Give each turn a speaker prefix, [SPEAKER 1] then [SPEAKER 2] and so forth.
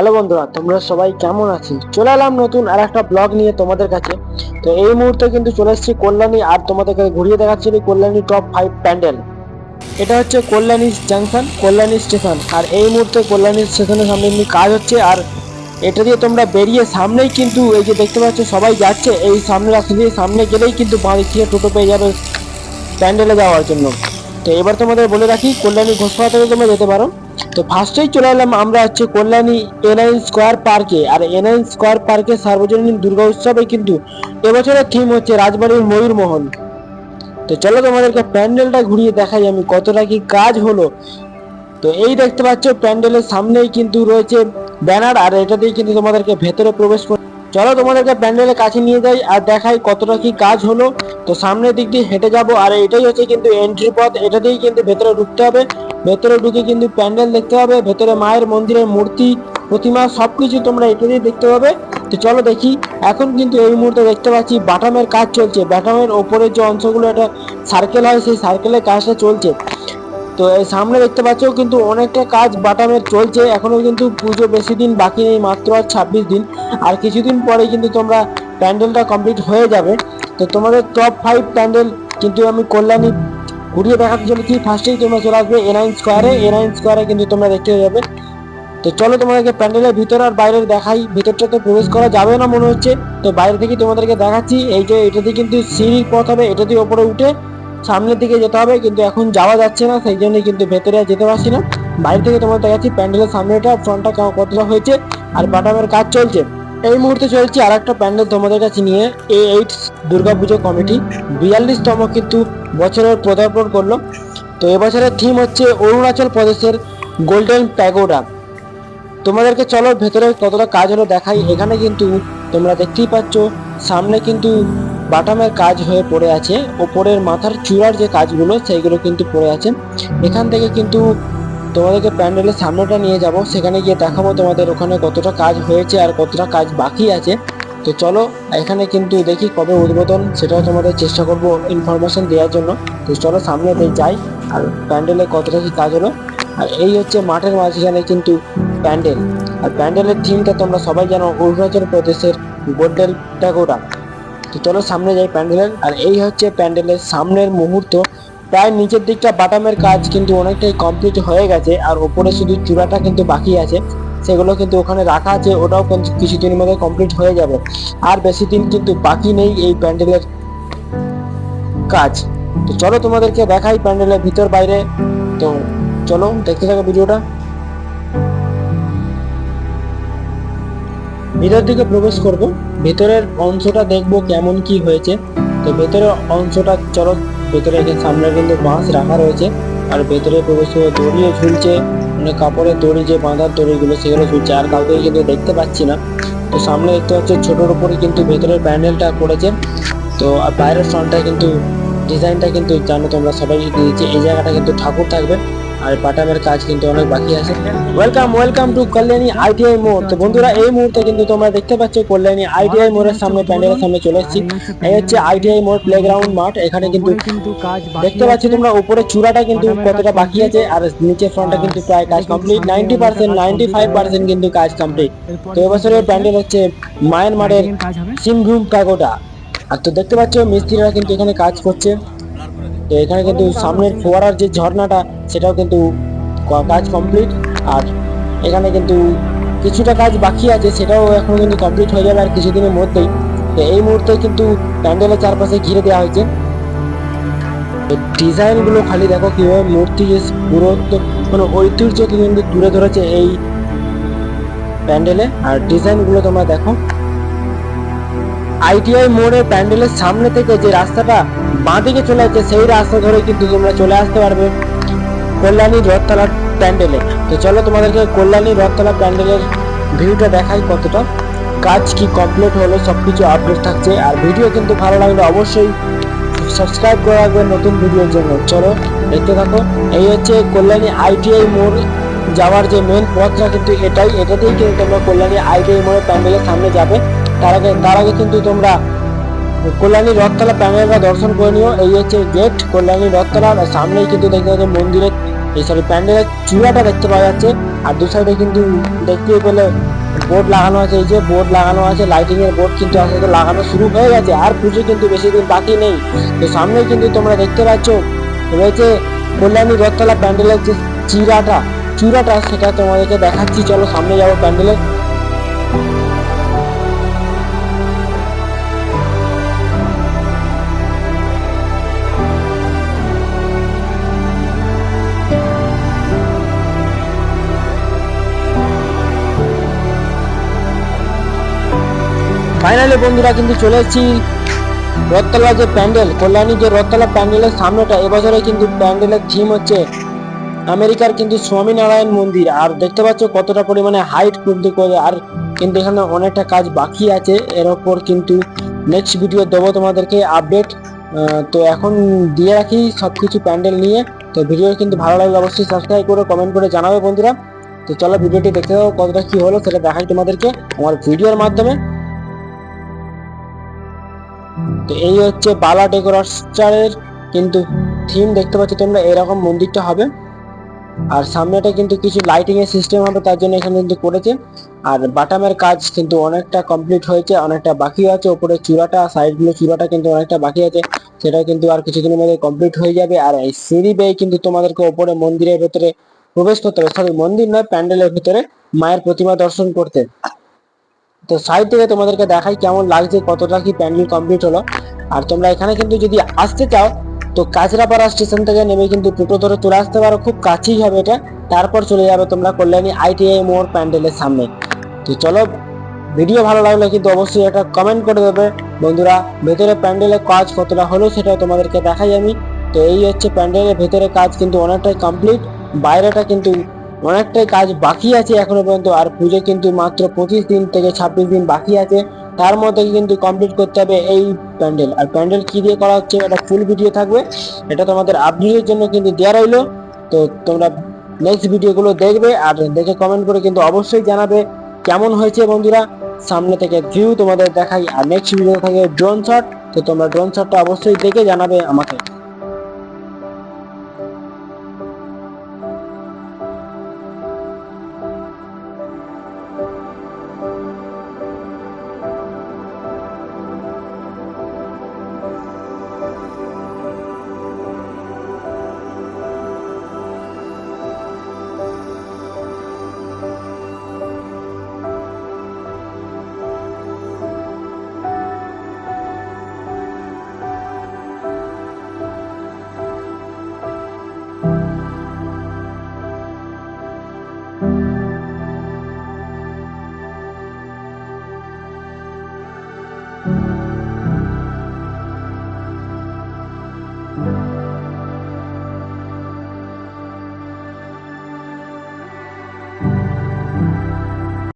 [SPEAKER 1] Hello বন্ধুরা, তোমরা সবাই কেমন আছি? চলে এলাম নতুন আর একটা ব্লগ নিয়ে তোমাদের কাছে। তো এই মুহূর্তে কিন্তু চলে এসেছি কল্যাণী, আর তোমাদেরকে ঘুরিয়ে দেখাচ্ছি কল্যাণী টপ ফাইভ প্যান্ডেল। এটা হচ্ছে কল্যাণী জাংশন কল্যাণী স্টেশন আর এই মুহূর্তে কল্যাণী স্টেশনের সামনে এমনি কাজ হচ্ছে, আর এটা দিয়ে তোমরা বেরিয়ে সামনেই কিন্তু এই যে দেখতে পাচ্ছ, সবাই যাচ্ছে এই সামনে রাস্তা দিয়ে সামনে গেলেই কিন্তু বাঁ দিক থেকে টোটো পেয়ে যাবে প্যান্ডেলে যাওয়ার জন্য। তো এবার তোমাদের বলে রাখি, কল্যাণী ঘোষপাড়া থেকে তোমরা যেতে পারো। তো ফার্স্টেই চলে এলাম আমরা হচ্ছে কল্যাণী এনআইন স্কোয়ার পার্কে আর এনআইন স্কোয়ার পার্কে সার্বজনীন দুর্গা উৎসবে কিন্তু এবছরের থিম হচ্ছে রাজবাড়ির ময়ূরমোহন তো চলো তোমাদেরকে প্যান্ডেলটা ঘুরিয়ে দেখাই আমি কতটা কি কাজ হলো। তো এই দেখতে পাচ্ছ প্যান্ডেলের সামনেই কিন্তু রয়েছে ব্যানার, আর এটা দিয়ে কিন্তু তোমাদেরকে ভেতরে প্রবেশ করে চলো তোমাদেরকে প্যান্ডেলের কাছে নিয়ে যাই আর দেখাই কতটা কি কাজ হলো। তো সামনের দিক দিয়ে হেঁটে যাব, আর এটাই হচ্ছে কিন্তু এন্ট্রি পথ, এটা দিয়েই কিন্তু ভেতরে ঢুকতে হবে। ভেতরে ঢুকে কিন্তু প্যান্ডেল দেখতে হবে, ভেতরে মায়ের মন্দিরের মূর্তি, প্রতিমা, সবকিছু তোমরা এটা দিয়ে দেখতে পাবে তো চলো দেখি, এখন কিন্তু এই মুহূর্তে দেখতে পাচ্ছি বাটামের কাজ চলছে। বাটামের ওপরের যে অংশগুলো, একটা সার্কেল হয়, সেই সার্কেলের কাজটা চলছে। তো এই সামনে দেখতে পাচ্ছ কিন্তু অনেকটা কাজ বাটামের চলছে। এখনও কিন্তু পুজো বেশি দিন বাকি নেই, মাত্র আর ছাব্বিশ দিন। আর কিছুদিন পরে কিন্তু তোমরা প্যান্ডেলটা কমপ্লিট হয়ে যাবে। তো তোমাদের টপ ফাইভ প্যান্ডেল কিন্তু আমি কল্যাণী ঘুরিয়ে দেখাতে চলেছি ফার্স্টেই তোমরা চলে আসবে এনআইন স্কোয়ারে এনআইন স্কোয়ারে কিন্তু তোমরা দেখতে যাবে। তো চলো তোমাদেরকে প্যান্ডেলের ভিতর আর বাইরের দেখাই। ভিতরটাতে প্রবেশ করা যাবে না মনে হচ্ছে। তো বাইরে থেকে তোমাদেরকে দেখাচ্ছি। এই যে এটা দিয়ে কিন্তু সিঁড়ির পথ হবে। এটা দিয়ে ওপরে উঠে সামনের দিকে যেতে হবে। কিন্তু এখন যাওয়া যাচ্ছে না, সেই জন্য কিন্তু ভেতরে আর যেতে পারছি না। বাইরে থেকে তোমাদের দেখাচ্ছি প্যান্ডেলের সামনেটা ফ্রন্টটা কতটা হয়েছে আর বাটামের কাজ চলছে। এই মুহূর্তে চলছে আর একটা প্যান্ডেল তোমাদের কাছে নিয়ে এ এইট দুর্গাপুজো কমিটি। বিয়াল্লিশতম কিন্তু বছরের পদার্পণ করল। তো এবছরের থিম হচ্ছে অরুণাচল প্রদেশের গোল্ডেন প্যাগোডা তোমাদেরকে চলো ভেতরে কতটা কাজ হলো দেখাই। এখানে কিন্তু তোমরা দেখতেই পাচ্ছ, সামনে কিন্তু বাটামের কাজ হয়ে পড়ে আছে। ওপরের মাথার চূড়ার যে কাজগুলো, সেইগুলো কিন্তু পড়ে আছে। এখান থেকে কিন্তু তোমাদেরকে প্যান্ডেলের সামনেটা নিয়ে যাব, সেখানে গিয়ে দেখাবো তোমাদের ওখানে কতটা কাজ হয়েছে আর কতটা কাজ বাকি আছে। তো চলো, এখানে কিন্তু দেখি কবে উদ্বোধন, সেটাও তোমাদের চেষ্টা করব ইনফরমেশন দেওয়ার জন্য। তো চলো সামনে যাই, আর প্যান্ডেলে কতটা কি কাজ হলো। আর এই হচ্ছে মাঠের মাঝখানে কিন্তু প্যান্ডেল। আর প্যান্ডেলের থিমটা তোমরা সবাই জানো, অরুণাচল প্রদেশের গোল্ডেন প্যাগোডা তো চলো সামনে যাই প্যান্ডেলের, আর এই হচ্ছে প্যান্ডেলের সামনের মুহূর্ত। প্রায় নিচের দিকটা বাটামের কাজ কিন্তু অনেকটাই কমপ্লিট হয়ে গেছে, আর ওপরে শুধু চূড়াটা কিন্তু বাকি আছে, সেগুলো কিন্তু ওখানে রাখা আছে, ওটাও কিছুদিনের মধ্যে কমপ্লিট হয়ে যাবে। আর বেশি দিন কিন্তু বাকি নেই এই প্যান্ডেলের কাজ। তো চলো তোমাদেরকে দেখাই প্যান্ডেলের ভিতর বাইরে। তো চলো দেখতে থাকো ভিডিওটা। ভিতর দিকে প্রবেশ করব, ভেতরের অংশটা দেখব কেমন কি হয়েছে। তো ভেতরের অংশটা চলো ভেতরে সামনে কিন্তু বাঁশ রাখা রয়েছে। আর ভেতরে প্রবেশ দড়িও ঝুলছে। মানে কাপড়ের দড়ি যে বাঁধার দড়িগুলো সেগুলো ঝুলছে। আর কাউকে কিন্তু দেখতে পাচ্ছি না। তো সামনে দেখতে পাচ্ছি ছোটোর উপরে কিন্তু ভেতরের প্যান্ডেলটা করেছে তো আর বাইরের ফ্রন্টটা কিন্তু ডিজাইনটা কিন্তু জানো তোমরা সবাই দিয়েছি। এই জায়গাটা কিন্তু ঠাকুর থাকবে। আর বাটামের কাজ কিন্তু অনেক বাকি আছে। Welcome welcome to Kalyani ITI মোড় তো বন্ধুরা, এই মুহূর্তে কিন্তু তোমরা দেখতে পাচ্ছ কল্যাণী আইটিআই মোড়ের সামনে, প্যান্ডেলের সামনে চলে এসেছি। এই হচ্ছে আইটিআই মোড় প্লেগ্রাউন্ড মাঠ এখানে কিন্তু দেখতে পাচ্ছি তোমরা, উপরে চূড়াটা কিন্তু কতটা বাকি আছে, আর নিচে ফ্রন্টটা কিন্তু প্রায় কাজ complete ninety percent ninety five percent কিন্তু কাজ কমপ্লিট তো এবছরের প্যান্ডেল হচ্ছে
[SPEAKER 2] মায়ানমারের
[SPEAKER 1] সিমঘুম প্যাগোডা আর তো দেখতে পাচ্ছ, মিস্ত্রিরা কিন্তু এখানে কাজ করছে। তো এখানে কিন্তু সামনের ফোয়ারার যে ঝর্ণাটা সেটাও কিন্তু কাজ কমপ্লিট আর এখানে কিন্তু কিছুটা কাজ বাকি আছে সেটাও এখন কিন্তু কমপ্লিট হয়ে যাবে আর কিছুদিনের মধ্যেই। তো এই মুহূর্তে কিন্তু প্যান্ডেলের চারপাশে ঘিরে দেওয়া হয়েছে। ডিজাইনগুলো খালি দেখো কীভাবে মূর্তি যে গুরুত্ব মানে ঐতিহ্যকে কিন্তু তুলে ধরেছে এই প্যান্ডেলে। আর ডিজাইনগুলো তোমরা দেখো। আইটিআই মোড়ের প্যান্ডেলের সামনে থেকে যে রাস্তাটা বাঁ দিকে চলে যাচ্ছে, সেই রাস্তা ধরে কিন্তু তোমরা চলে আসতে পারবে কল্যাণী রথতলার প্যান্ডেলে। তো চলো তোমাদেরকে কল্যাণী রথতলা প্যান্ডেলের ভিউটা দেখাই কতটা। কাজ কি কমপ্লিট হলো সব কিছু আপডেট থাকছে, আর ভিডিও কিন্তু ভালো লাগলে অবশ্যই সাবস্ক্রাইব করে রাখবেন নতুন ভিডিওর জন্য। চলো দেখতে থাকো, এই হচ্ছে কল্যাণী আইটিআই মোড় যাওয়ার যে মেন পথটা কিন্তু এটাই। এটাতেই কিন্তু তোমরা কল্যাণী আইটিআই মোড়ের প্যান্ডেলের সামনে যাবে। তার আগে তার আগে কিন্তু তোমরা কল্যাণী রথতলা প্যান্ডেলটা দর্শন করে নিও। এই হচ্ছে গেট কল্যাণী রথতলা। আর সামনেই কিন্তু দেখতে পাচ্ছ মন্দিরের এই সরি প্যান্ডেলের চূড়াটা দেখতে পাওয়া যাচ্ছে। আর দু সাইডে কিন্তু দেখতে পেলে বোর্ড লাগানো আছে। এই যে বোর্ড লাগানো আছে লাইটিং এর বোর্ড কিন্তু আস্তে লাগানো শুরু হয়ে গেছে। আর পুজো কিন্তু বেশি দিন বাকি নেই। তো সামনে কিন্তু তোমরা দেখতে পাচ্ছ, রয়েছে কল্যাণী রথতলা প্যান্ডেলের যে চিরাটা চূড়াটা সেটা তোমাদেরকে দেখাচ্ছি। চলো সামনে যাব প্যান্ডেলের ফাইনালি বন্ধুরা, কিন্তু চলে এসেছি রথতলা যে প্যান্ডেল কল্যাণী যে রথতলা প্যান্ডেলের সামনেটা এবছরে কিন্তু প্যান্ডেলের থিম হচ্ছে আমেরিকার কিন্তু স্বামীনারায়ণ মন্দির। আর দেখতে পাচ্ছ কতটা পরিমাণে হাইট কিন্তু করে, আর কিন্তু এখানে অনেকটা কাজ বাকি আছে। এর ওপর কিন্তু নেক্সট ভিডিও দেবো তোমাদেরকে আপডেট তো এখন দিয়ে রাখি সব কিছু প্যান্ডেল নিয়ে। তো ভিডিও কিন্তু ভালো লাগলে অবশ্যই সাবস্ক্রাইব করে কমেন্ট করে জানাবে বন্ধুরা। তো চলো ভিডিওটি দেখতে দাও কতটা কী হলো সেটা দেখাই তোমাদেরকে। আমার ভিডিওর মাধ্যমে তো এই হচ্ছে বালা ডেকোরেশনের কিন্তু থিম দেখতে পাচ্ছ তোমরা, এরকম মন্দিরটা হবে। আর সামনেটা কিন্তু কিছু লাইটিং এর সিস্টেম হবে, তার জন্য এখানে কিন্তু করেছে। আর বাটামের কাজ কিন্তু অনেকটা কমপ্লিট হয়েছে, অনেকটা বাকি আছে, ওপরে চূড়াটা সাইডগুলো চূড়াটা কিন্তু অনেকটা বাকি আছে। সেটা কিন্তু আর কিছুদিনের মধ্যে কমপ্লিট হয়ে যাবে। আর এই সিঁড়ি বেয়ে কিন্তু তোমাদেরকে ওপরে মন্দিরের ভেতরে প্রবেশ করতে হবে। সরি, মন্দির নয়, প্যান্ডেলের ভেতরে মায়ের প্রতিমা দর্শন করতে। তো সাইড থেকে তোমাদেরকে দেখাই কেমন লাগছে, কতটা কি প্যান্ডেল কমপ্লিট হলো। আর তোমরা এখানে কিন্তু যদি আসতে চাও, তো কাঁচরাপাড়া স্টেশন থেকে নেমে কিন্তু টোটো ধরে চলে আসতে পারো, খুব কাছেই হবে এটা। তারপর চলে যাবে তোমরা কল্যাণী আইটিআই মোড় প্যান্ডেলের সামনে। তো চলো ভিডিও ভালো লাগলে কিন্তু অবশ্যই একটা কমেন্ট করে দেবে। বন্ধুরা, ভেতরে প্যান্ডেলের কাজ কতটা হলো সেটা তোমাদেরকে দেখাই আমি। তো এই হচ্ছে প্যান্ডেলের ভেতরে কাজ কিন্তু অনেকটাই কমপ্লিট বাইরেটা কিন্তু অনেকটাই কাজ বাকি আছে এখনও পর্যন্ত, আর পুজো কিন্তু মাত্র পঁচিশ দিন থেকে ছাব্বিশ দিন বাকি আছে। তার মধ্যে কিন্তু কমপ্লিট করতে হবে এই প্যান্ডেল। আর প্যান্ডেল কি দিয়ে করা হচ্ছে, এটা ফুল ভিডিও থাকবে। এটা তোমাদের আপডেটের জন্য কিন্তু দেওয়া রইল। তো তোমরা নেক্সট ভিডিওগুলো দেখবে, আর দেখে কমেন্ট করে কিন্তু অবশ্যই জানাবে কেমন হয়েছে বন্ধুরা। সামনে থেকে ভিউ তোমাদের দেখাই, আর নেক্সট ভিডিও থাকে ড্রোন শট তো তোমরা ড্রোন শটটা অবশ্যই দেখে জানাবে আমাকে।